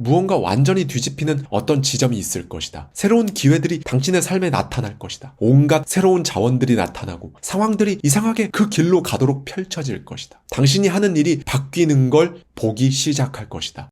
무언가 완전히 뒤집히는 어떤 지점이 있을 것이다. 새로운 기회들이 당신의 삶에 나타날 것이다. 온갖 새로운 자원들이 나타나고 상황들이 이상하게 그 길로 가도록 펼쳐질 것이다. 당신이 하는 일이 바뀌는 걸 보기 시작할 것이다.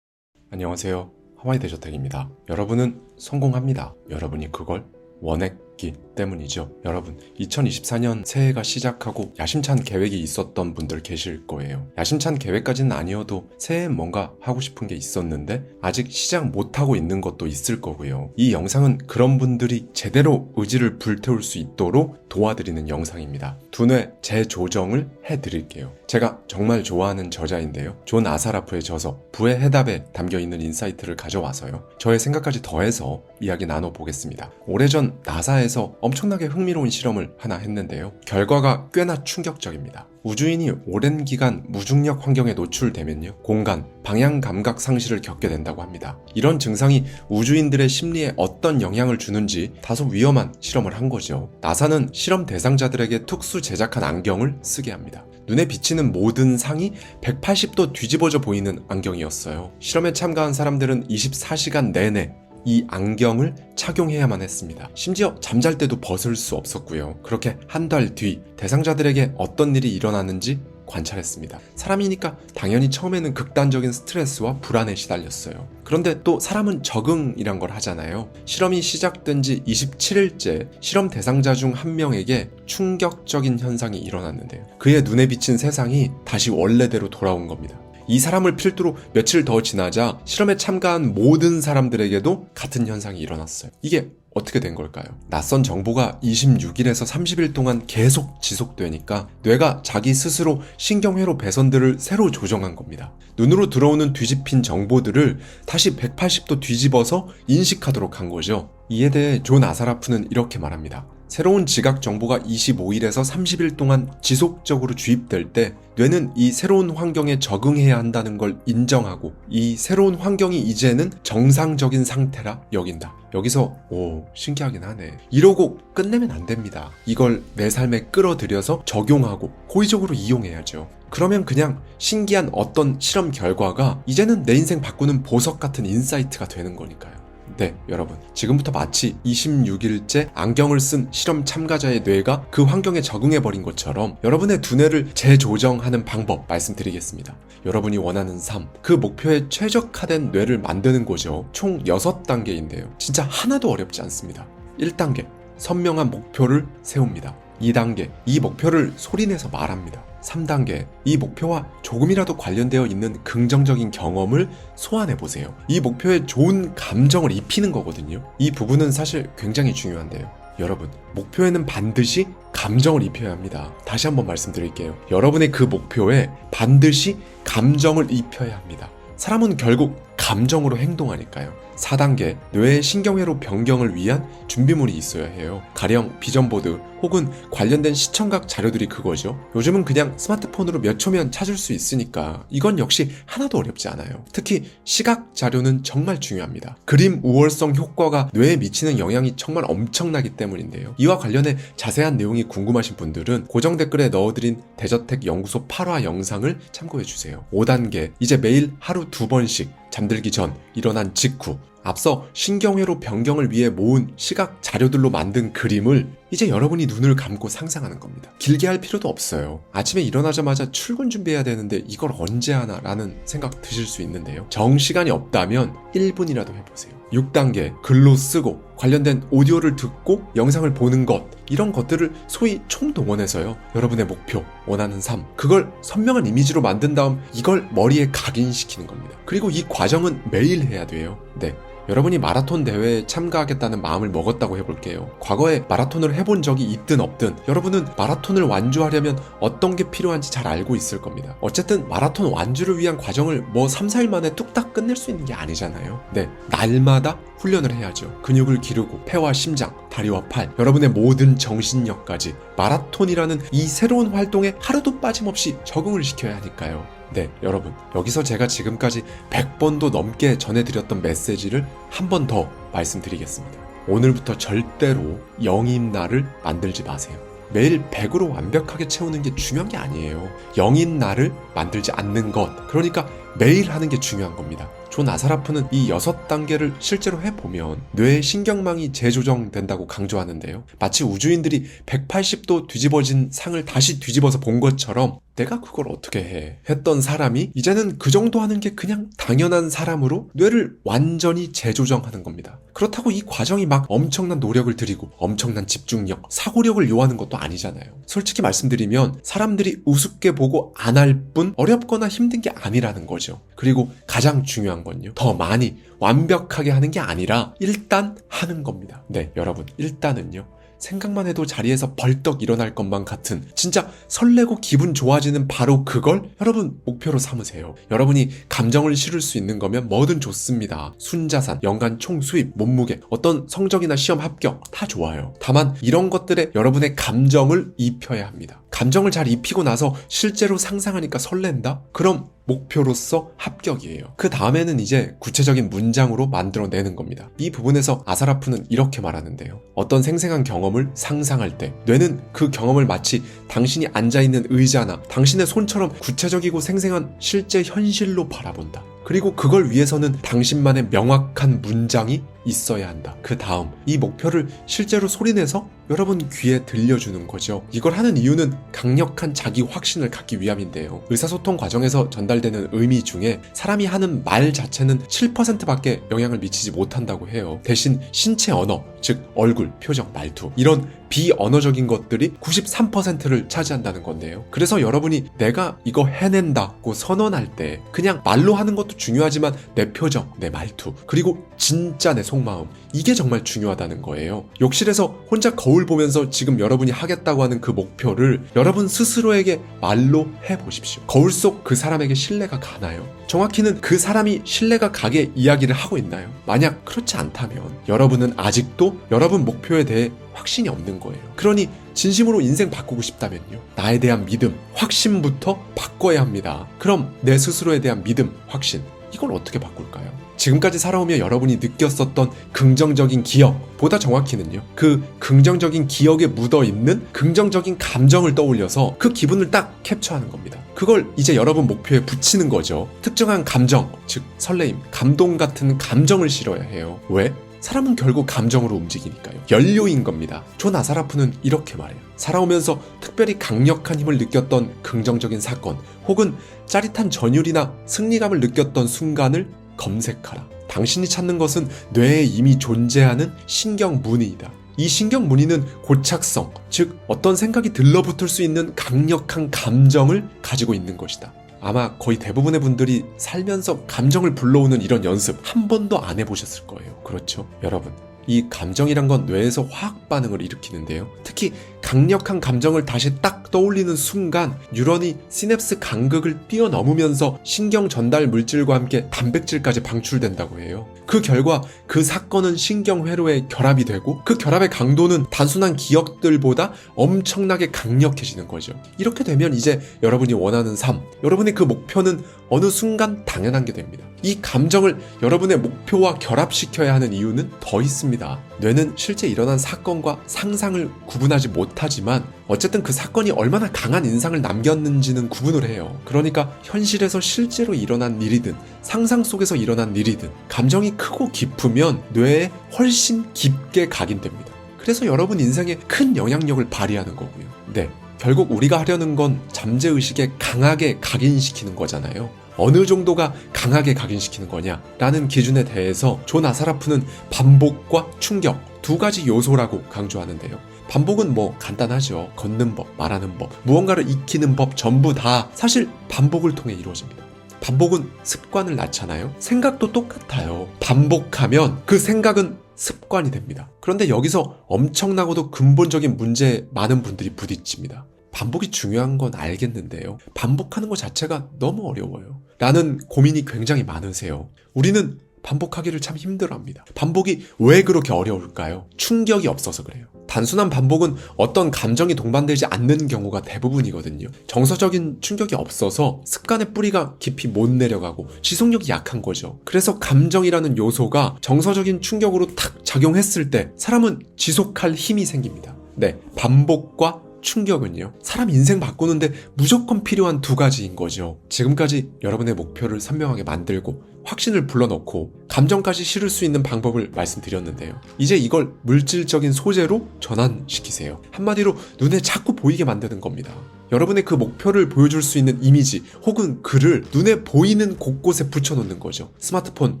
안녕하세요. 하와이 대저택입니다. 여러분은 성공합니다. 여러분이 그걸 원했기 때문이죠. 여러분, 2024년 새해가 시작하고 야심찬 계획이 있었던 분들 계실 거예요. 야심찬 계획까지는 아니어도 새해에 뭔가 하고 싶은 게 있었는데 아직 시작 못하고 있는 것도 있을 거고요. 이 영상은 그런 분들이 제대로 의지를 불태울 수 있도록 도와드리는 영상입니다. 두뇌 재조정을 해드릴게요. 제가 정말 좋아하는 저자인데요. 존 아사라프의 저서 부의 해답에 담겨있는 인사이트를 가져와서요. 저의 생각까지 더해서 이야기 나눠보겠습니다. 오래전 나사에서 엄청나게 흥미로운 실험을 하나 했는데요. 결과가 꽤나 충격적입니다. 우주인이 오랜 기간 무중력 환경에 노출되면요. 공간, 방향 감각 상실을 겪게 된다고 합니다. 이런 증상이 우주인들의 심리에 어떤 영향을 주는지 다소 위험한 실험을 한 거죠. 나사는 실험 대상자들에게 특수 제작한 안경을 쓰게 합니다. 눈에 비치는 모든 상이 180도 뒤집어져 보이는 안경이었어요. 실험에 참가한 사람들은 24시간 내내 이 안경을 착용해야만 했습니다. 심지어 잠잘 때도 벗을 수 없었고요. 그렇게 한 달 뒤 대상자들에게 어떤 일이 일어나는지 관찰했습니다. 사람이니까 당연히 처음에는 극단적인 스트레스와 불안에 시달렸어요. 그런데 또 사람은 적응이란 걸 하잖아요. 실험이 시작된 지 27일째 실험 대상자 중 한 명에게 충격적인 현상이 일어났는데요. 그의 눈에 비친 세상이 다시 원래대로 돌아온 겁니다. 이 사람을 필두로 며칠 더 지나자 실험에 참가한 모든 사람들에게도 같은 현상이 일어났어요. 이게 어떻게 된 걸까요? 낯선 정보가 26일에서 30일 동안 계속 지속되니까 뇌가 자기 스스로 신경회로 배선들을 새로 조정한 겁니다. 눈으로 들어오는 뒤집힌 정보들을 다시 180도 뒤집어서 인식하도록 한 거죠. 이에 대해 존 아사라프는 이렇게 말합니다. 새로운 지각 정보가 25일에서 30일 동안 지속적으로 주입될 때 뇌는 이 새로운 환경에 적응해야 한다는 걸 인정하고 이 새로운 환경이 이제는 정상적인 상태라 여긴다. 여기서 오 신기하긴 하네. 이러고 끝내면 안 됩니다. 이걸 내 삶에 끌어들여서 적용하고 호의적으로 이용해야죠. 그러면 그냥 신기한 어떤 실험 결과가 이제는 내 인생 바꾸는 보석 같은 인사이트가 되는 거니까요. 네, 여러분. 지금부터 마치 26일째 안경을 쓴 실험 참가자의 뇌가 그 환경에 적응해버린 것처럼 여러분의 두뇌를 재조정하는 방법 말씀드리겠습니다. 여러분이 원하는 삶, 그 목표에 최적화된 뇌를 만드는 거죠. 총 6단계인데요. 진짜 하나도 어렵지 않습니다. 1단계, 선명한 목표를 세웁니다. 2단계, 이 목표를 소리내서 말합니다. 3단계, 이 목표와 조금이라도 관련되어 있는 긍정적인 경험을 소환해 보세요. 이 목표에 좋은 감정을 입히는 거거든요. 이 부분은 사실 굉장히 중요한데요. 여러분, 목표에는 반드시 감정을 입혀야 합니다. 다시 한번 말씀드릴게요. 여러분의 그 목표에 반드시 감정을 입혀야 합니다. 사람은 결국 감정으로 행동하니까요. 4단계, 뇌의 신경회로 변경을 위한 준비물이 있어야 해요. 가령 비전보드 혹은 관련된 시청각 자료들이 그거죠. 요즘은 그냥 스마트폰으로 몇 초면 찾을 수 있으니까 이건 역시 하나도 어렵지 않아요. 특히 시각 자료는 정말 중요합니다. 그림 우월성 효과가 뇌에 미치는 영향이 정말 엄청나기 때문인데요. 이와 관련해 자세한 내용이 궁금하신 분들은 고정 댓글에 넣어드린 대저택 연구소 8화 영상을 참고해 주세요. 5단계, 이제 매일 하루 두 번씩 잠들기 전, 일어난 직후, 앞서 신경회로 변경을 위해 모은 시각 자료들로 만든 그림을 이제 여러분이 눈을 감고 상상하는 겁니다. 길게 할 필요도 없어요. 아침에 일어나자마자 출근 준비해야 되는데 이걸 언제 하나 라는 생각 드실 수 있는데요. 정시간이 없다면 1분이라도 해보세요. 6단계 글로 쓰고 관련된 오디오를 듣고 영상을 보는 것 이런 것들을 소위 총동원해서요 여러분의 목표 원하는 삶 그걸 선명한 이미지로 만든 다음 이걸 머리에 각인시키는 겁니다 그리고 이 과정은 매일 해야 돼요 네 여러분이 마라톤 대회에 참가하겠다는 마음을 먹었다고 해볼게요. 과거에 마라톤을 해본 적이 있든 없든 여러분은 마라톤을 완주하려면 어떤 게 필요한지 잘 알고 있을 겁니다. 어쨌든 마라톤 완주를 위한 과정을 뭐 3, 4일 만에 뚝딱 끝낼 수 있는 게 아니잖아요. 네, 날마다 훈련을 해야죠. 근육을 기르고 폐와 심장, 다리와 팔, 여러분의 모든 정신력까지 마라톤이라는 이 새로운 활동에 하루도 빠짐없이 적응을 시켜야 하니까요. 네, 여러분. 여기서 제가 지금까지 100번도 넘게 전해드렸던 메시지를 한 번 더 말씀드리겠습니다. 오늘부터 절대로 영인 나를 만들지 마세요. 매일 100으로 완벽하게 채우는 게 중요한 게 아니에요. 영인 나를 만들지 않는 것. 그러니까 매일 하는 게 중요한 겁니다. 존 아사라프는 이 여섯 단계를 실제로 해보면 뇌의 신경망이 재조정된다고 강조하는데요. 마치 우주인들이 180도 뒤집어진 상을 다시 뒤집어서 본 것처럼 내가 그걸 어떻게 해? 했던 사람이 이제는 그 정도 하는 게 그냥 당연한 사람으로 뇌를 완전히 재조정하는 겁니다. 그렇다고 이 과정이 막 엄청난 노력을 들이고 엄청난 집중력, 사고력을 요하는 것도 아니잖아요. 솔직히 말씀드리면 사람들이 우습게 보고 안 할 뿐 어렵거나 힘든 게 아니라는 거죠. 그리고 가장 중요한 건요. 더 많이 완벽하게 하는 게 아니라 일단 하는 겁니다. 네, 여러분. 일단은요. 생각만 해도 자리에서 벌떡 일어날 것만 같은 진짜 설레고 기분 좋아지는 바로 그걸 여러분 목표로 삼으세요. 여러분이 감정을 실을 수 있는 거면 뭐든 좋습니다. 순자산, 연간 총 수입, 몸무게, 어떤 성적이나 시험 합격 다 좋아요. 다만 이런 것들에 여러분의 감정을 입혀야 합니다. 감정을 잘 입히고 나서 실제로 상상하니까 설렌다? 그럼 목표로서 합격이에요. 그 다음에는 이제 구체적인 문장으로 만들어내는 겁니다. 이 부분에서 아사라프는 이렇게 말하는데요. 어떤 생생한 경험을 상상할 때 뇌는 그 경험을 마치 당신이 앉아있는 의자나 당신의 손처럼 구체적이고 생생한 실제 현실로 바라본다. 그리고 그걸 위해서는 당신만의 명확한 문장이 있어야 한다. 그 다음, 이 목표를 실제로 소리내서 여러분 귀에 들려주는 거죠. 이걸 하는 이유는 강력한 자기 확신을 갖기 위함인데요. 의사소통 과정에서 전달되는 의미 중에 사람이 하는 말 자체는 7%밖에 영향을 미치지 못한다고 해요. 대신 신체 언어, 즉 얼굴, 표정, 말투 이런 비언어적인 것들이 93%를 차지한다는 건데요. 그래서 여러분이 내가 이거 해낸다고 선언할 때 그냥 말로 하는 것도 중요하지만 내 표정, 내 말투, 그리고 진짜 내 속마음 이게 정말 중요하다는 거예요. 욕실에서 혼자 거울 보면서 지금 여러분이 하겠다고 하는 그 목표를 여러분 스스로에게 말로 해보십시오. 거울 속 그 사람에게 신뢰가 가나요? 정확히는 그 사람이 신뢰가 가게 이야기를 하고 있나요? 만약 그렇지 않다면 여러분은 아직도 여러분 목표에 대해 확신이 없는 거예요. 그러니 진심으로 인생 바꾸고 싶다면요. 나에 대한 믿음, 확신부터 바꿔야 합니다. 그럼 내 스스로에 대한 믿음, 확신, 이걸 어떻게 바꿀까요? 지금까지 살아오며 여러분이 느꼈었던 긍정적인 기억보다 정확히는요. 그 긍정적인 기억에 묻어 있는 긍정적인 감정을 떠올려서 그 기분을 딱 캡처하는 겁니다. 그걸 이제 여러분 목표에 붙이는 거죠. 특정한 감정, 즉 설레임, 감동 같은 감정을 실어야 해요. 왜? 사람은 결국 감정으로 움직이니까요. 연료인 겁니다. 존 아사라프는 이렇게 말해요. 살아오면서 특별히 강력한 힘을 느꼈던 긍정적인 사건, 혹은 짜릿한 전율이나 승리감을 느꼈던 순간을 검색하라. 당신이 찾는 것은 뇌에 이미 존재하는 신경 무늬이다. 이 신경 무늬는 고착성, 즉 어떤 생각이 들러붙을 수 있는 강력한 감정을 가지고 있는 것이다. 아마 거의 대부분의 분들이 살면서 감정을 불러오는 이런 연습 한 번도 안 해보셨을 거예요. 그렇죠? 여러분. 이 감정이란 건 뇌에서 화학 반응을 일으키는데요. 특히 강력한 감정을 다시 딱 떠올리는 순간 뉴런이 시냅스 간극을 뛰어넘으면서 신경 전달 물질과 함께 단백질까지 방출된다고 해요. 그 결과 그 사건은 신경 회로에 결합이 되고 그 결합의 강도는 단순한 기억들보다 엄청나게 강력해지는 거죠. 이렇게 되면 이제 여러분이 원하는 삶, 여러분의 그 목표는 어느 순간 당연한 게 됩니다. 이 감정을 여러분의 목표와 결합시켜야 하는 이유는 더 있습니다. 뇌는 실제 일어난 사건과 상상을 구분하지 못하지만 어쨌든 그 사건이 얼마나 강한 인상을 남겼는지는 구분을 해요. 그러니까 현실에서 실제로 일어난 일이든 상상 속에서 일어난 일이든 감정이 크고 깊으면 뇌에 훨씬 깊게 각인됩니다. 그래서 여러분 인생에 큰 영향력을 발휘하는 거고요. 네. 결국 우리가 하려는 건 잠재의식에 강하게 각인시키는 거잖아요. 어느 정도가 강하게 각인시키는 거냐라는 기준에 대해서 존 아사라프는 반복과 충격 두 가지 요소라고 강조하는데요. 반복은 뭐 간단하죠. 걷는 법, 말하는 법, 무언가를 익히는 법 전부 다 사실 반복을 통해 이루어집니다. 반복은 습관을 낳잖아요. 생각도 똑같아요. 반복하면 그 생각은 습관이 됩니다. 그런데 여기서 엄청나고도 근본적인 문제에 많은 분들이 부딪힙니다. 반복이 중요한 건 알겠는데요. 반복하는 것 자체가 너무 어려워요. 라는 고민이 굉장히 많으세요. 우리는 반복하기를 참 힘들어 합니다. 반복이 왜 그렇게 어려울까요? 충격이 없어서 그래요. 단순한 반복은 어떤 감정이 동반되지 않는 경우가 대부분이거든요. 정서적인 충격이 없어서 습관의 뿌리가 깊이 못 내려가고 지속력이 약한 거죠. 그래서 감정이라는 요소가 정서적인 충격으로 탁 작용했을 때 사람은 지속할 힘이 생깁니다. 네, 반복과 충격은요. 사람 인생 바꾸는데 무조건 필요한 두 가지인 거죠. 지금까지 여러분의 목표를 선명하게 만들고 확신을 불러넣고 감정까지 실을 수 있는 방법을 말씀드렸는데요. 이제 이걸 물질적인 소재로 전환시키세요. 한마디로 눈에 자꾸 보이게 만드는 겁니다. 여러분의 그 목표를 보여줄 수 있는 이미지 혹은 글을 눈에 보이는 곳곳에 붙여놓는 거죠. 스마트폰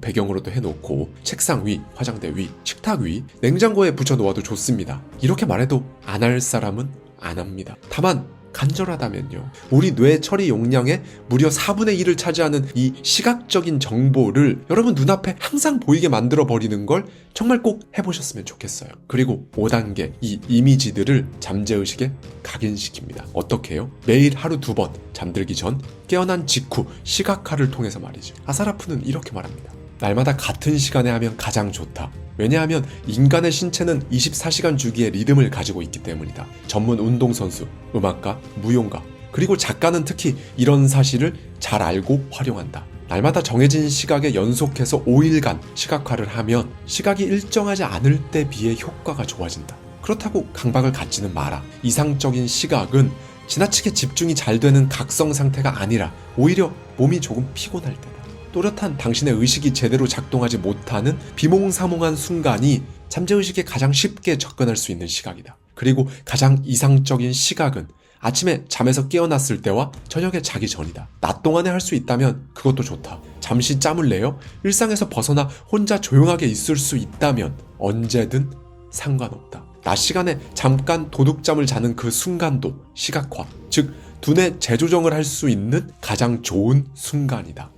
배경으로도 해놓고 책상 위, 화장대 위, 식탁 위, 냉장고에 붙여놓아도 좋습니다. 이렇게 말해도 안 할 사람은 안 합니다. 다만 간절하다면요. 우리 뇌 처리 용량의 무려 4분의 1을 차지하는 이 시각적인 정보를 여러분 눈앞에 항상 보이게 만들어 버리는 걸 정말 꼭 해보셨으면 좋겠어요. 그리고 5단계 이 이미지들을 잠재의식에 각인시킵니다. 어떻게 해요? 매일 하루 두 번 잠들기 전 깨어난 직후 시각화를 통해서 말이죠. 아사라프는 이렇게 말합니다. 날마다 같은 시간에 하면 가장 좋다. 왜냐하면 인간의 신체는 24시간 주기의 리듬을 가지고 있기 때문이다. 전문 운동선수, 음악가, 무용가, 그리고 작가는 특히 이런 사실을 잘 알고 활용한다. 날마다 정해진 시각에 연속해서 5일간 시각화를 하면 시각이 일정하지 않을 때 비해 효과가 좋아진다. 그렇다고 강박을 갖지는 마라. 이상적인 시각은 지나치게 집중이 잘 되는 각성 상태가 아니라 오히려 몸이 조금 피곤할 때다. 또렷한 당신의 의식이 제대로 작동하지 못하는 비몽사몽한 순간이 잠재의식에 가장 쉽게 접근할 수 있는 시각이다. 그리고 가장 이상적인 시각은 아침에 잠에서 깨어났을 때와 저녁에 자기 전이다. 낮 동안에 할 수 있다면 그것도 좋다. 잠시 짬을 내어 일상에서 벗어나 혼자 조용하게 있을 수 있다면 언제든 상관없다. 낮 시간에 잠깐 도둑잠을 자는 그 순간도 시각화, 즉 두뇌 재조정을 할 수 있는 가장 좋은 순간이다.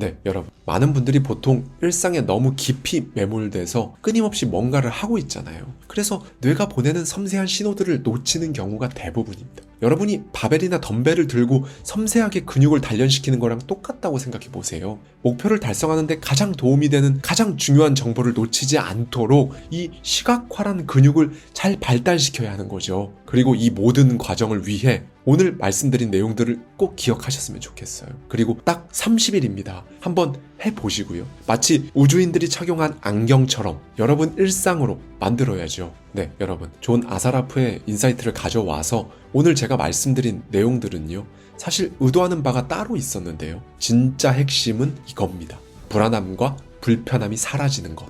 네, 여러분. 많은 분들이 보통 일상에 너무 깊이 매몰돼서 끊임없이 뭔가를 하고 있잖아요. 그래서 뇌가 보내는 섬세한 신호들을 놓치는 경우가 대부분입니다. 여러분이 바벨이나 덤벨을 들고 섬세하게 근육을 단련시키는 거랑 똑같다고 생각해 보세요. 목표를 달성하는데 가장 도움이 되는 가장 중요한 정보를 놓치지 않도록 이 시각화란 근육을 잘 발달시켜야 하는 거죠. 그리고 이 모든 과정을 위해 오늘 말씀드린 내용들을 꼭 기억하셨으면 좋겠어요. 그리고 딱 30일입니다. 한번 해 보시고요. 마치 우주인들이 착용한 안경처럼 여러분 일상으로 만들어야죠. 네, 여러분. 좋은 아사라프의 인사이트를 가져와서 오늘 제가 말씀드린 내용들은요. 사실 의도하는 바가 따로 있었는데요. 진짜 핵심은 이겁니다. 불안함과 불편함이 사라지는 것.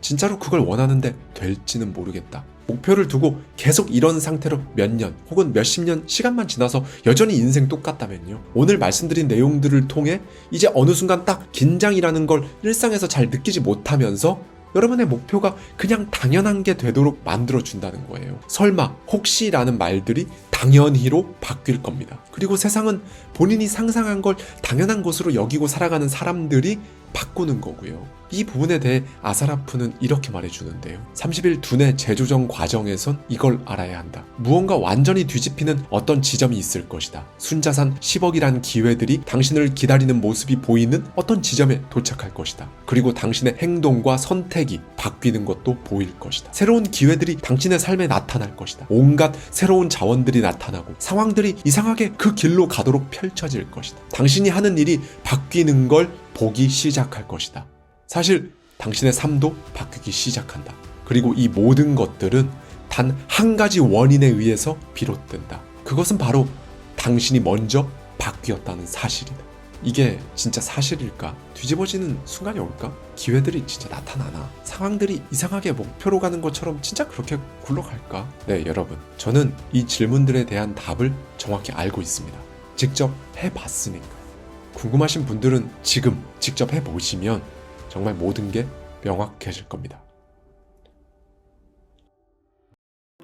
진짜로 그걸 원하는데 될지는 모르겠다. 목표를 두고 계속 이런 상태로 몇 년 혹은 몇십 년 시간만 지나서 여전히 인생 똑같다면요. 오늘 말씀드린 내용들을 통해 이제 어느 순간 딱 긴장이라는 걸 일상에서 잘 느끼지 못하면서 여러분의 목표가 그냥 당연한 게 되도록 만들어준다는 거예요. 설마, 혹시라는 말들이 당연히로 바뀔 겁니다. 그리고 세상은 본인이 상상한 걸 당연한 것으로 여기고 살아가는 사람들이 바꾸는 거고요. 이 부분에 대해 아사라프는 이렇게 말해주는데요. 30일 두뇌 재조정 과정에선 이걸 알아야 한다. 무언가 완전히 뒤집히는 어떤 지점이 있을 것이다. 순자산 10억이란 기회들이 당신을 기다리는 모습이 보이는 어떤 지점에 도착할 것이다. 그리고 당신의 행동과 선택이 바뀌는 것도 보일 것이다. 새로운 기회들이 당신의 삶에 나타날 것이다. 온갖 새로운 자원들이 나타나고 상황들이 이상하게 그 길로 가도록 펼쳐질 것이다. 당신이 하는 일이 바뀌는 걸 보기 시작할 것이다. 사실 당신의 삶도 바뀌기 시작한다. 그리고 이 모든 것들은 단 한 가지 원인에 의해서 비롯된다. 그것은 바로 당신이 먼저 바뀌었다는 사실이다. 이게 진짜 사실일까? 뒤집어지는 순간이 올까? 기회들이 진짜 나타나나? 상황들이 이상하게 목표로 가는 것처럼 진짜 그렇게 굴러갈까? 네, 여러분. 저는 이 질문들에 대한 답을 정확히 알고 있습니다. 직접 해봤으니까. 궁금하신 분들은 지금 직접 해보시면 정말 모든 게 명확해질 겁니다.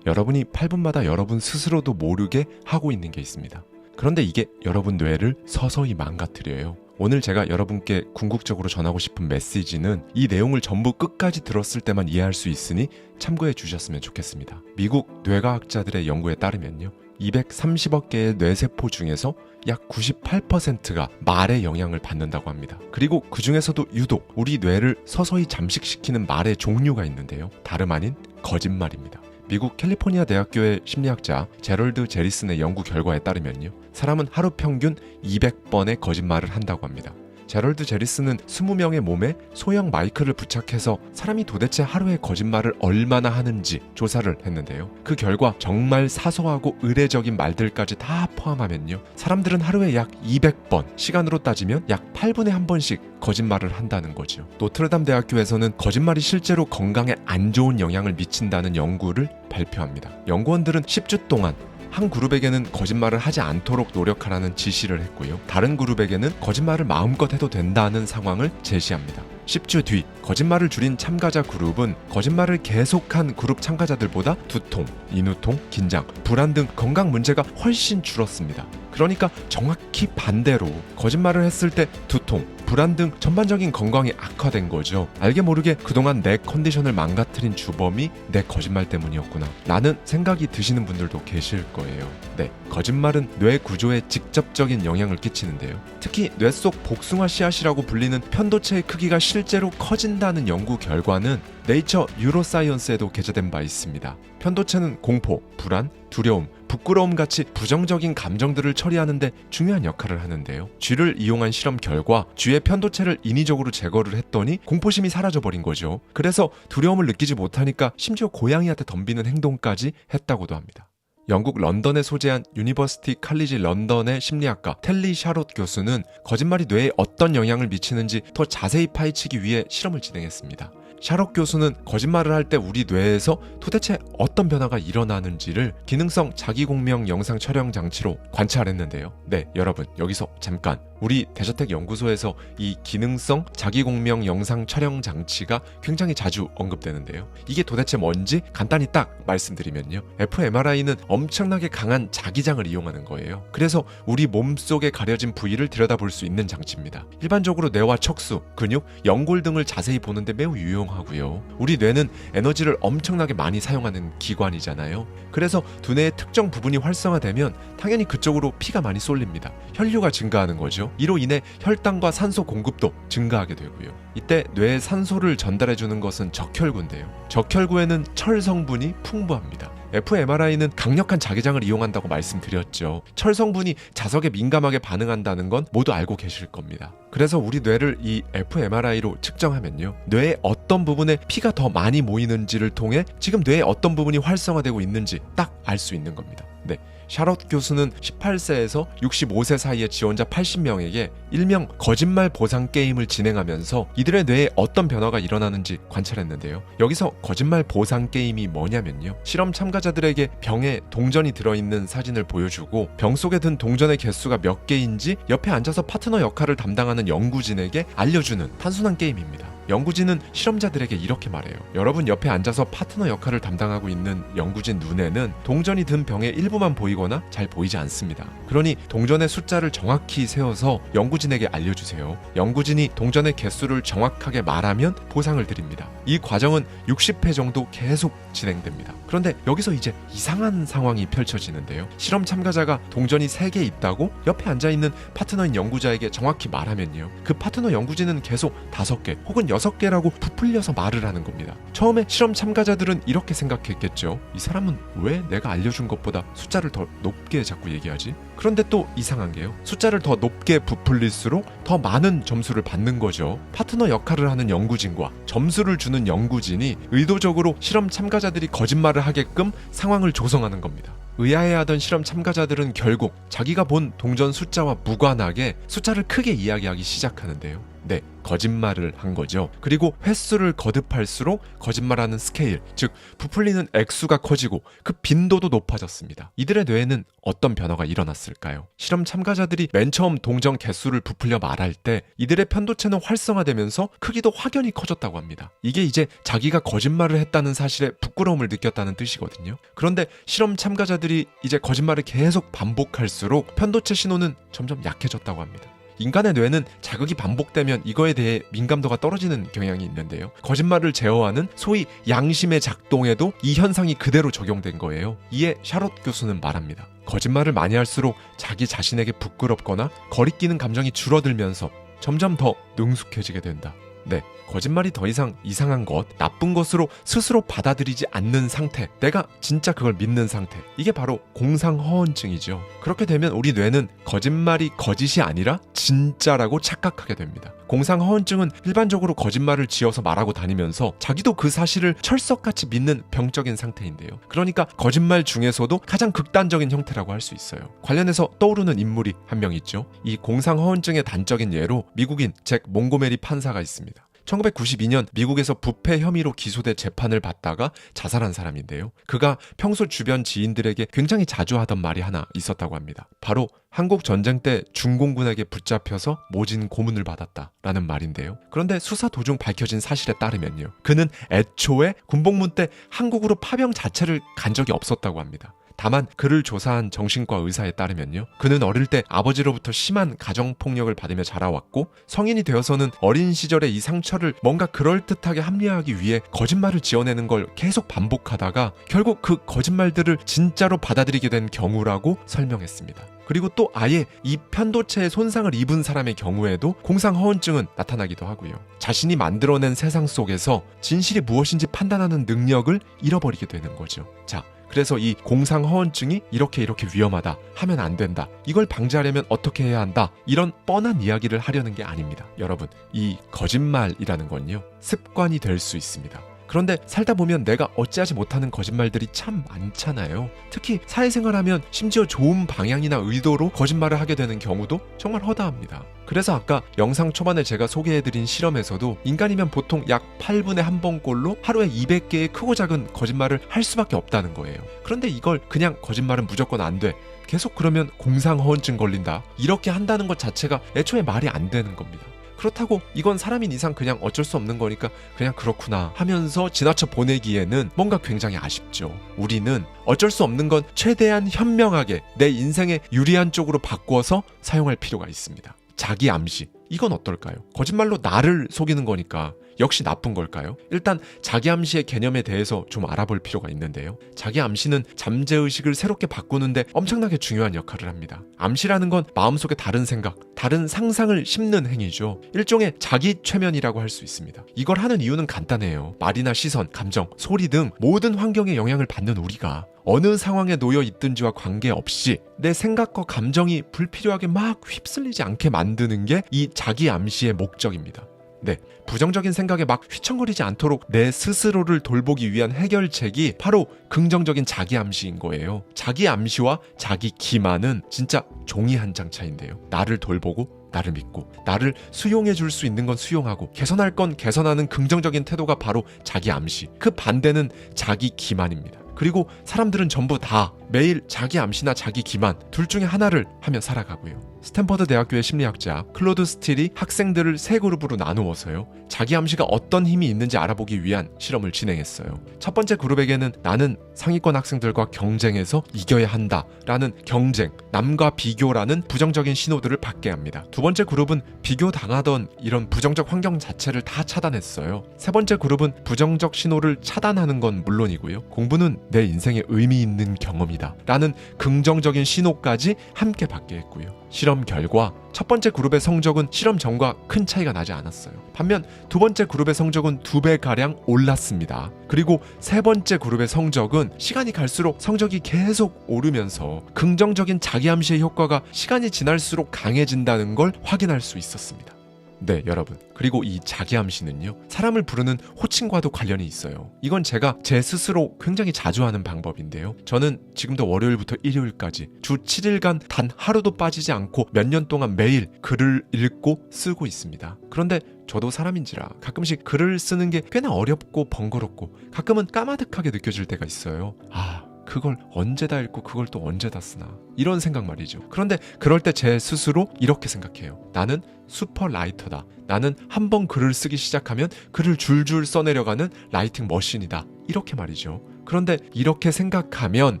여러분이 8분마다 여러분 스스로도 모르게 하고 있는 게 있습니다. 그런데 이게 여러분 뇌를 서서히 망가뜨려요. 오늘 제가 여러분께 궁극적으로 전하고 싶은 메시지는 이 내용을 전부 끝까지 들었을 때만 이해할 수 있으니 참고해 주셨으면 좋겠습니다. 미국 뇌과학자들의 연구에 따르면요. 230억 개의 뇌세포 중에서 약 98%가 말의 영향을 받는다고 합니다. 그리고 그 중에서도 유독 우리 뇌를 서서히 잠식시키는 말의 종류가 있는데요. 다름 아닌 거짓말입니다. 미국 캘리포니아 대학교의 심리학자 제럴드 제리슨의 연구 결과에 따르면요. 사람은 하루 평균 200번의 거짓말을 한다고 합니다. 제럴드 제리스는 20명의 몸에 소형 마이크를 부착해서 사람이 도대체 하루에 거짓말을 얼마나 하는지 조사를 했는데요. 그 결과 정말 사소하고 의례적인 말들까지 다 포함하면요. 사람들은 하루에 약 200번, 시간으로 따지면 약 8분에 한 번씩 거짓말을 한다는 거죠. 노트르담 대학교에서는 거짓말이 실제로 건강에 안 좋은 영향을 미친다는 연구를 발표합니다. 연구원들은 10주 동안 한 그룹에게는 거짓말을 하지 않도록 노력하라는 지시를 했고요. 다른 그룹에게는 거짓말을 마음껏 해도 된다는 상황을 제시합니다. 10주 뒤 거짓말을 줄인 참가자 그룹은 거짓말을 계속한 그룹 참가자들보다 두통, 인후통, 긴장, 불안 등 건강 문제가 훨씬 줄었습니다. 그러니까 정확히 반대로 거짓말을 했을 때 두통, 불안 등 전반적인 건강이 악화된 거죠. 알게 모르게 그동안 내 컨디션을 망가뜨린 주범이 내 거짓말 때문이었구나. 라는 생각이 드시는 분들도 계실 거예요. 네, 거짓말은 뇌 구조에 직접적인 영향을 끼치는데요. 특히 뇌 속 복숭아 씨앗이라고 불리는 편도체의 크기가 실제로 커진다는 연구 결과는 네이처 유로사이언스에도 게재된 바 있습니다. 편도체는 공포, 불안, 두려움, 부끄러움 같이 부정적인 감정들을 처리하는데 중요한 역할을 하는데요. 쥐를 이용한 실험 결과 쥐의 편도체를 인위적으로 제거를 했더니 공포심이 사라져 버린 거죠. 그래서 두려움을 느끼지 못하니까 심지어 고양이한테 덤비는 행동까지 했다고도 합니다. 영국 런던에 소재한 유니버시티 칼리지 런던의 심리학가 텔리 샤롯 교수는 거짓말이 뇌에 어떤 영향을 미치는지 더 자세히 파헤치기 위해 실험을 진행했습니다. 샤롯 교수는 거짓말을 할 때 우리 뇌에서 도대체 어떤 변화가 일어나는지를 기능성 자기공명 영상 촬영 장치로 관찰했는데요. 네, 여러분, 여기서 잠깐. 우리 대저택 연구소에서 이 기능성 자기공명 영상 촬영 장치가 굉장히 자주 언급되는데요. 이게 도대체 뭔지 간단히 딱 말씀드리면요. fMRI는 엄청나게 강한 자기장을 이용하는 거예요. 그래서 우리 몸 속에 가려진 부위를 들여다볼 수 있는 장치입니다. 일반적으로 뇌와 척수, 근육, 연골 등을 자세히 보는데 매우 유용 하고요. 우리 뇌는 에너지를 엄청나게 많이 사용하는 기관이잖아요. 그래서 두뇌의 특정 부분이 활성화되면 당연히 그쪽으로 피가 많이 쏠립니다. 혈류가 증가하는 거죠. 이로 인해 혈당과 산소 공급도 증가하게 되고요. 이때 뇌에 산소를 전달해 주는 것은 적혈구인데요. 적혈구에는 철 성분이 풍부합니다. fMRI는 강력한 자기장을 이용한다고 말씀드렸죠. 철 성분이 자석에 민감하게 반응한다는 건 모두 알고 계실 겁니다. 그래서 우리 뇌를 이 fMRI로 측정하면요. 뇌의 어떤 부분에 피가 더 많이 모이는지를 통해 지금 뇌의 어떤 부분이 활성화되고 있는지 딱 알 수 있는 겁니다. 네. 샤롯 교수는 18세에서 65세 사이의 지원자 80명에게 일명 거짓말 보상 게임을 진행하면서 이들의 뇌에 어떤 변화가 일어나는지 관찰했는데요. 여기서 거짓말 보상 게임이 뭐냐면요. 실험 참가자들에게 병에 동전이 들어있는 사진을 보여주고 병 속에 든 동전의 개수가 몇 개인지 옆에 앉아서 파트너 역할을 담당하는 연구진에게 알려주는 단순한 게임입니다. 연구진은 실험자들에게 이렇게 말해요. 여러분 옆에 앉아서 파트너 역할을 담당하고 있는 연구진 눈에는 동전이 든 병의 일부만 보이거나 잘 보이지 않습니다. 그러니 동전의 숫자를 정확히 세워서 연구 진에게 알려주세요. 연구진이 동전의 개수를 정확하게 말하면 보상을 드립니다. 이 과정은 60회 정도 계속 진행됩니다. 그런데 여기서 이제 이상한 상황이 펼쳐지는데요. 실험 참가자가 동전이 3개 있다고 옆에 앉아 있는 파트너인 연구자에게 정확히 말하면요. 그 파트너 연구진은 계속 5개 혹은 6개라고 부풀려서 말을 하는 겁니다. 처음에 실험 참가자들은 이렇게 생각했겠죠. 이 사람은 왜 내가 알려준 것보다 숫자를 더 높게 자꾸 얘기하지? 그런데 또 이상한 게요. 숫자를 더 높게 부풀 릴수록 더 많은 점수를 받는 거죠. 파트너 역할을 하는 연구진과 점수를 주는 연구진이 의도적으로 실험 참가자들이 거짓말을 하게끔 상황을 조성하는 겁니다. 의아해하던 실험 참가자들은 결국 자기가 본 동전 숫자와 무관하게 숫자를 크게 이야기하기 시작하는데요. 네, 거짓말을 한 거죠. 그리고 횟수를 거듭할수록 거짓말하는 스케일, 즉 부풀리는 액수가 커지고 그 빈도도 높아졌습니다. 이들의 뇌에는 어떤 변화가 일어났을까요? 실험 참가자들이 맨 처음 동전 개수를 부풀려 말할 때 이들의 편도체는 활성화되면서 크기도 확연히 커졌다고 합니다. 이게 이제 자기가 거짓말을 했다는 사실에 부끄러움을 느꼈다는 뜻이거든요. 그런데 실험 참가자들이 이제 거짓말을 계속 반복할수록 편도체 신호는 점점 약해졌다고 합니다. 인간의 뇌는 자극이 반복되면 이거에 대해 민감도가 떨어지는 경향이 있는데요. 거짓말을 제어하는 소위 양심의 작동에도 이 현상이 그대로 적용된 거예요. 이에 샤롯 교수는 말합니다. 거짓말을 많이 할수록 자기 자신에게 부끄럽거나 거리끼는 감정이 줄어들면서 점점 더 능숙해지게 된다. 네, 거짓말이 더 이상 이상한 것, 나쁜 것으로 스스로 받아들이지 않는 상태, 내가 진짜 그걸 믿는 상태. 이게 바로 공상허언증이죠. 그렇게 되면 우리 뇌는 거짓말이 거짓이 아니라 진짜라고 착각하게 됩니다. 공상 허언증은 일반적으로 거짓말을 지어서 말하고 다니면서 자기도 그 사실을 철석같이 믿는 병적인 상태인데요. 그러니까 거짓말 중에서도 가장 극단적인 형태라고 할 수 있어요. 관련해서 떠오르는 인물이 한 명 있죠. 이 공상 허언증의 단적인 예로 미국인 잭 몽고메리 판사가 있습니다. 1992년 미국에서 부패 혐의로 기소돼 재판을 받다가 자살한 사람인데요. 그가 평소 주변 지인들에게 굉장히 자주 하던 말이 하나 있었다고 합니다. 바로 한국 전쟁 때 중공군에게 붙잡혀서 모진 고문을 받았다라는 말인데요. 그런데 수사 도중 밝혀진 사실에 따르면요. 그는 애초에 군복무 때 한국으로 파병 자체를 간 적이 없었다고 합니다. 다만 그를 조사한 정신과 의사에 따르면요. 그는 어릴 때 아버지로부터 심한 가정폭력을 받으며 자라왔고 성인이 되어서는 어린 시절의 이 상처를 뭔가 그럴듯하게 합리화하기 위해 거짓말을 지어내는 걸 계속 반복하다가 결국 그 거짓말들을 진짜로 받아들이게 된 경우라고 설명했습니다. 그리고 또 아예 이 편도체에 손상을 입은 사람의 경우에도 공상 허언증은 나타나기도 하고요. 자신이 만들어낸 세상 속에서 진실이 무엇인지 판단하는 능력을 잃어버리게 되는 거죠. 자, 그래서 이 공상 허언증이 이렇게 이렇게 위험하다 하면 안 된다. 이걸 방지하려면 어떻게 해야 한다? 이런 뻔한 이야기를 하려는 게 아닙니다. 여러분 이 거짓말이라는 건요 습관이 될 수 있습니다 그런데 살다 보면 내가 어찌하지 못하는 거짓말들이 참 많잖아요. 특히 사회생활하면 심지어 좋은 방향이나 의도로 거짓말을 하게 되는 경우도 정말 허다합니다. 그래서 아까 영상 초반에 제가 소개해드린 실험에서도 인간이면 보통 약 8분의 한 번꼴로 하루에 200개의 크고 작은 거짓말을 할 수밖에 없다는 거예요. 그런데 이걸 그냥 거짓말은 무조건 안 돼. 계속 그러면 공상허언증 걸린다. 이렇게 한다는 것 자체가 애초에 말이 안 되는 겁니다. 그렇다고 이건 사람인 이상 그냥 어쩔 수 없는 거니까 그냥 그렇구나 하면서 지나쳐 보내기에는 뭔가 굉장히 아쉽죠. 우리는 어쩔 수 없는 건 최대한 현명하게 내 인생에 유리한 쪽으로 바꾸어서 사용할 필요가 있습니다. 자기 암시. 이건 어떨까요? 거짓말로 나를 속이는 거니까 역시 나쁜 걸까요? 일단 자기 암시의 개념에 대해서 좀 알아볼 필요가 있는데요. 자기 암시는 잠재 의식을 새롭게 바꾸는데 엄청나게 중요한 역할을 합니다. 암시라는 건 마음속에 다른 생각, 다른 상상을 심는 행위죠. 일종의 자기 최면이라고 할 수 있습니다. 이걸 하는 이유는 간단해요. 말이나 시선, 감정, 소리 등 모든 환경에 영향을 받는 우리가 어느 상황에 놓여 있든지와 관계없이 내 생각과 감정이 불필요하게 막 휩쓸리지 않게 만드는 게 이 자기 암시의 목적입니다. 네. 부정적인 생각에 막 휘청거리지 않도록 내 스스로를 돌보기 위한 해결책이 바로 긍정적인 자기 암시인 거예요. 자기 암시와 자기 기만은 진짜 종이 한 장 차인데요. 나를 돌보고 나를 믿고 나를 수용해 줄 수 있는 건 수용하고 개선할 건 개선하는 긍정적인 태도가 바로 자기 암시. 그 반대는 자기 기만입니다. 그리고 사람들은 전부 다 매일 자기 암시나 자기 기만 둘 중에 하나를 하며 살아가고요. 스탠퍼드 대학교의 심리학자 클로드 스틸이 학생들을 세 그룹으로 나누어서요. 자기 암시가 어떤 힘이 있는지 알아보기 위한 실험을 진행했어요. 첫 번째 그룹에게는 나는 상위권 학생들과 경쟁해서 이겨야 한다라는 경쟁, 남과 비교라는 부정적인 신호들을 받게 합니다. 두 번째 그룹은 비교 당하던 이런 부정적 환경 자체를 다 차단했어요. 세 번째 그룹은 부정적 신호를 차단하는 건 물론이고요. 공부는 내 인생에 의미 있는 경험이다. 라는 긍정적인 신호까지 함께 받게 했고요. 실험 결과 첫 번째 그룹의 성적은 실험 전과 큰 차이가 나지 않았어요. 반면 두 번째 그룹의 성적은 두 배가량 올랐습니다. 그리고 세 번째 그룹의 성적은 시간이 갈수록 성적이 계속 오르면서 긍정적인 자기암시의 효과가 시간이 지날수록 강해진다는 걸 확인할 수 있었습니다. 네, 여러분. 그리고 이 자기암시는요, 사람을 부르는 호칭과도 관련이 있어요. 이건 제가 제 스스로 굉장히 자주 하는 방법인데요. 저는 지금도 월요일부터 일요일까지 주 7일간 단 하루도 빠지지 않고 몇 년 동안 매일 글을 읽고 쓰고 있습니다. 그런데 저도 사람인지라 가끔씩 글을 쓰는 게 꽤나 어렵고 번거롭고 가끔은 까마득하게 느껴질 때가 있어요. 아, 그걸 언제 다 읽고 그걸 또 언제 다 쓰나 이런 생각 말이죠. 그런데 그럴 때 제 스스로 이렇게 생각해요. 나는 슈퍼 라이터다. 나는 한 번 글을 쓰기 시작하면 글을 줄줄 써내려가는 라이팅 머신이다. 이렇게 말이죠. 그런데 이렇게 생각하면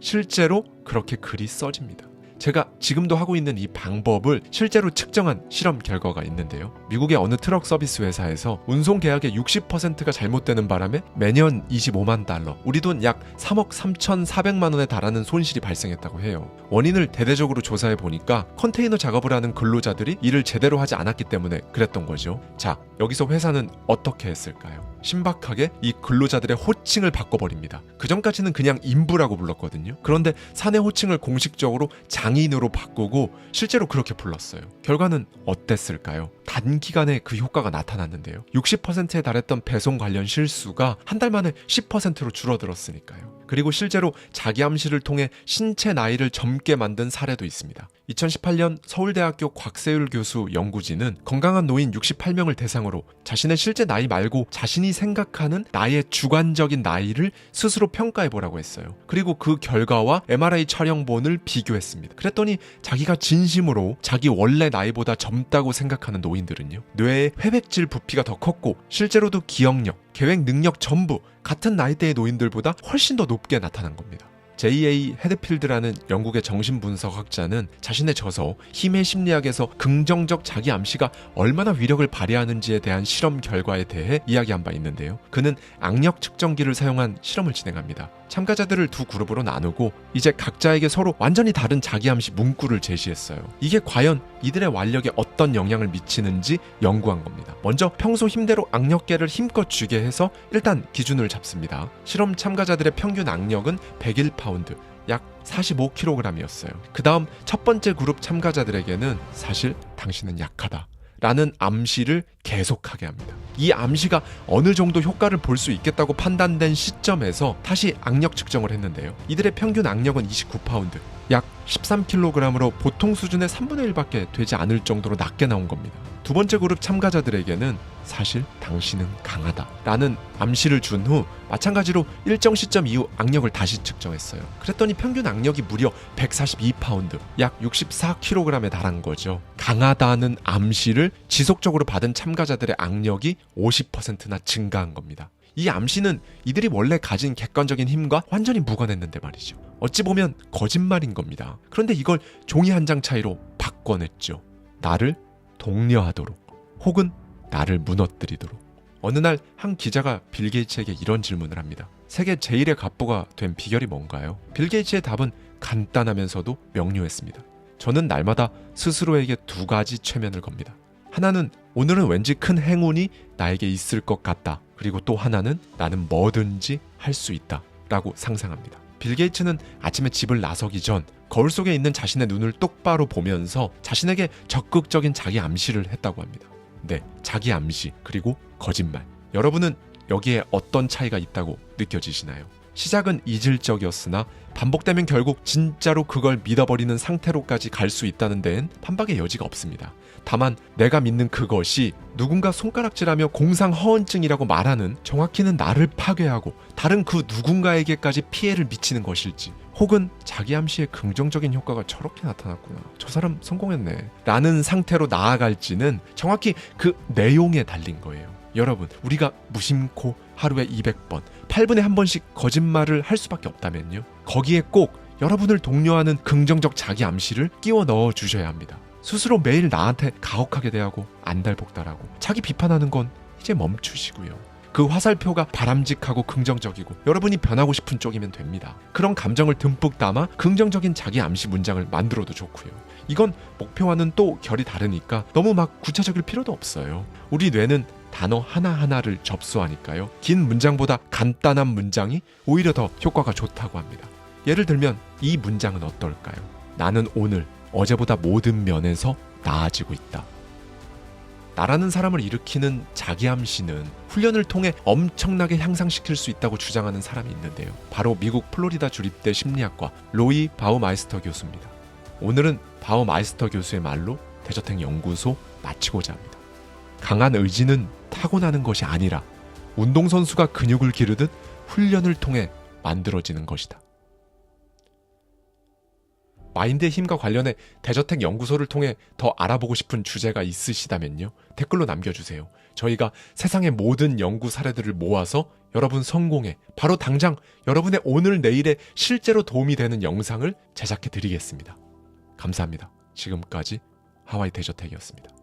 실제로 그렇게 글이 써집니다. 제가 지금도 하고 있는 이 방법을 실제로 측정한 실험 결과가 있는데요. 미국의 어느 트럭 서비스 회사에서 운송 계약의 60%가 잘못되는 바람에 매년 25만 달러, 우리 돈 약 3억 3,400만 원에 달하는 손실이 발생했다고 해요. 원인을 대대적으로 조사해 보니까 컨테이너 작업을 하는 근로자들이 일을 제대로 하지 않았기 때문에 그랬던 거죠. 자, 여기서 회사는 어떻게 했을까요? 신박하게 이 근로자들의 호칭을 바꿔버립니다. 그 전까지는 그냥 인부라고 불렀거든요. 그런데 사내 호칭을 공식적으로 장인으로 바꾸고 실제로 그렇게 불렀어요. 결과는 어땠을까요? 단기간에 그 효과가 나타났는데요. 60%에 달했던 배송 관련 실수가 한 달 만에 10%로 줄어들었으니까요. 그리고 실제로 자기 암시를 통해 신체 나이를 젊게 만든 사례도 있습니다. 2018년 서울대학교 곽세율 교수 연구진은 건강한 노인 68명을 대상으로 자신의 실제 나이 말고 자신이 생각하는 나의 주관적인 나이를 스스로 평가해 보라고 했어요. 그리고 그 결과와 MRI 촬영본을 비교했습니다. 그랬더니 자기가 진심으로 자기 원래 나이보다 젊다고 생각하는 노인들은요. 뇌의 회백질 부피가 더 컸고 실제로도 기억력, 계획 능력 전부 같은 나이대의 노인들보다 훨씬 더 높게 나타난 겁니다. J.A. 헤드필드라는 영국의 정신분석학자는 자신의 저서 힘의 심리학에서 긍정적 자기 암시가 얼마나 위력을 발휘하는지에 대한 실험 결과에 대해 이야기한 바 있는데요. 그는 악력 측정기를 사용한 실험을 진행합니다. 참가자들을 두 그룹으로 나누고 이제 각자에게 서로 완전히 다른 자기 암시 문구를 제시했어요. 이게 과연 이들의 완력에 어떤 영향을 미치는지 연구한 겁니다. 먼저 평소 힘대로 악력계를 힘껏 쥐게 해서 일단 기준을 잡습니다. 실험 참가자들의 평균 악력은 101파운드, 약 45kg이었어요. 그 다음 첫 번째 그룹 참가자들에게는 사실 당신은 약하다. 라는 암시를 계속하게 합니다. 이 암시가 어느 정도 효과를 볼 수 있겠다고 판단된 시점에서 다시 악력 측정을 했는데요. 이들의 평균 악력은 29파운드, 약 13kg으로 보통 수준의 3분의 1밖에 되지 않을 정도로 낮게 나온 겁니다. 두 번째 그룹 참가자들에게는 사실 당신은 강하다 라는 암시를 준 후 마찬가지로 일정 시점 이후 악력을 다시 측정했어요. 그랬더니 평균 악력이 무려 142파운드, 약 64kg에 달한 거죠. 강하다는 암시를 지속적으로 받은 참가자들의 악력이 50%나 증가한 겁니다. 이 암시는 이들이 원래 가진 객관적인 힘과 완전히 무관했는데 말이죠. 어찌 보면 거짓말인 겁니다. 그런데 이걸 종이 한 장 차이로 바꿔냈죠. 나를 독려하도록 혹은 나를 무너뜨리도록. 어느 날 한 기자가 빌 게이츠에게 이런 질문을 합니다. 세계 제일의 갑부가 된 비결이 뭔가요? 빌 게이츠의 답은 간단하면서도 명료했습니다. 저는 날마다 스스로에게 두 가지 최면을 겁니다. 하나는 오늘은 왠지 큰 행운이 나에게 있을 것 같다. 그리고 또 하나는 나는 뭐든지 할 수 있다. 라고 상상합니다. 빌 게이츠는 아침에 집을 나서기 전 거울 속에 있는 자신의 눈을 똑바로 보면서 자신에게 적극적인 자기 암시를 했다고 합니다. 네, 자기 암시 그리고 거짓말. 여러분은 여기에 어떤 차이가 있다고 느껴지시나요? 시작은 이질적이었으나 반복되면 결국 진짜로 그걸 믿어버리는 상태로까지 갈 수 있다는 데엔 판박의 여지가 없습니다. 다만 내가 믿는 그것이 누군가 손가락질하며 공상 허언증이라고 말하는 정확히는 나를 파괴하고 다른 그 누군가에게까지 피해를 미치는 것일지 혹은 자기 암시의 긍정적인 효과가 저렇게 나타났구나. 저 사람 성공했네. 라는 상태로 나아갈지는 정확히 그 내용에 달린 거예요. 여러분, 우리가 무심코 하루에 200번, 8분에 한 번씩 거짓말을 할 수밖에 없다면요. 거기에 꼭 여러분을 독려하는 긍정적 자기 암시를 끼워 넣어 주셔야 합니다. 스스로 매일 나한테 가혹하게 대하고 안달복달하고 자기 비판하는 건 이제 멈추시고요. 그 화살표가 바람직하고 긍정적이고 여러분이 변하고 싶은 쪽이면 됩니다. 그런 감정을 듬뿍 담아 긍정적인 자기 암시 문장을 만들어도 좋고요. 이건 목표와는 또 결이 다르니까 너무 막 구체적일 필요도 없어요. 우리 뇌는 단어 하나하나를 접수하니까요. 긴 문장보다 간단한 문장이 오히려 더 효과가 좋다고 합니다. 예를 들면 이 문장은 어떨까요? 나는 오늘 어제보다 모든 면에서 나아지고 있다. 나라는 사람을 일으키는 자기 암시는 훈련을 통해 엄청나게 향상시킬 수 있다고 주장하는 사람이 있는데요. 바로 미국 플로리다 주립대 심리학과 로이 바우마이스터 교수입니다. 오늘은 바우마이스터 교수의 말로 대저택 연구소 마치고자 합니다. 강한 의지는 타고나는 것이 아니라 운동선수가 근육을 기르듯 훈련을 통해 만들어지는 것이다. 마인드의 힘과 관련해 대저택 연구소를 통해 더 알아보고 싶은 주제가 있으시다면요. 댓글로 남겨주세요. 저희가 세상의 모든 연구 사례들을 모아서 여러분 성공에 바로 당장 여러분의 오늘 내일에 실제로 도움이 되는 영상을 제작해 드리겠습니다. 감사합니다. 지금까지 하와이 대저택이었습니다.